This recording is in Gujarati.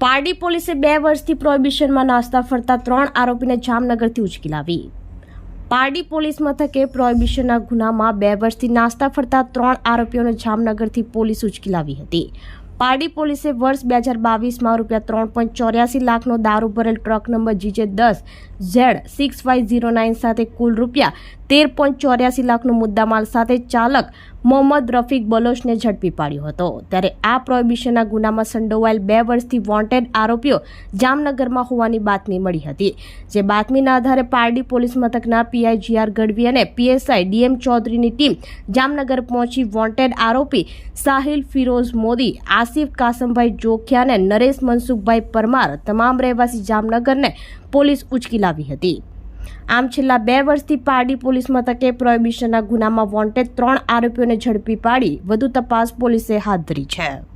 પારડી પોલીસે બે વર્ષથી પ્રોહિબિશનમાં નાસ્તા ફરતા ત્રણ આરોપીને જામનગરથી ઉચકી લાવી. પારડી પોલીસ મથકે પ્રોહિબિશનના ગુનામાં બે વર્ષથી નાસ્તા ફરતા ત્રણ આરોપીઓને જામનગરથી પોલીસ ઉચકી લાવી હતી. પારડી પોલીસે વર્ષ બે હજાર બાવીસમાં રૂપિયા ત્રણ પોઈન્ટ ચોર્યાસી લાખનો દારૂ ભરેલ ટ્રક નંબર જીજે દસ Z six five zero nine સાથે કુલ રૂપિયા તેર પોઈન્ટ ચોર્યાસી લાખનો મુદ્દામાલ સાથે ચાલક મોહમ્મદ રફીક બલોચને ઝડપી પાડ્યો હતો. ત્યારે આ પ્રોહિબિશનના ગુનામાં સંડોવાયેલ બે વર્ષથી વોન્ટેડ આરોપીઓ જામનગરમાં હોવાની બાતમી મળી હતી, જે બાતમીના આધારે પારડી પોલીસ મથકના પીઆઈ જીઆર ગઢવી અને પીએસઆઈ ડીએમ ચૌધરીની ટીમ જામનગર પહોંચી વોન્ટેડ આરોપી સાહિલ ફિરોઝ મોદી, આસિફ કાસમભાઈ જોખિયા અને નરેશ મનસુખભાઈ પરમાર, તમામ રહેવાસી જામનગરને પોલીસ ઉચકી લાવી હતી. આમ છેલ્લા બે વર્ષથી પારડી પોલીસ મથકે પ્રોહિબિશનના ગુનામાં વોન્ટેડ ત્રણ આરોપીઓને ઝડપી પાડી. વધુ તપાસ પોલીસે હાથ ધરી છે.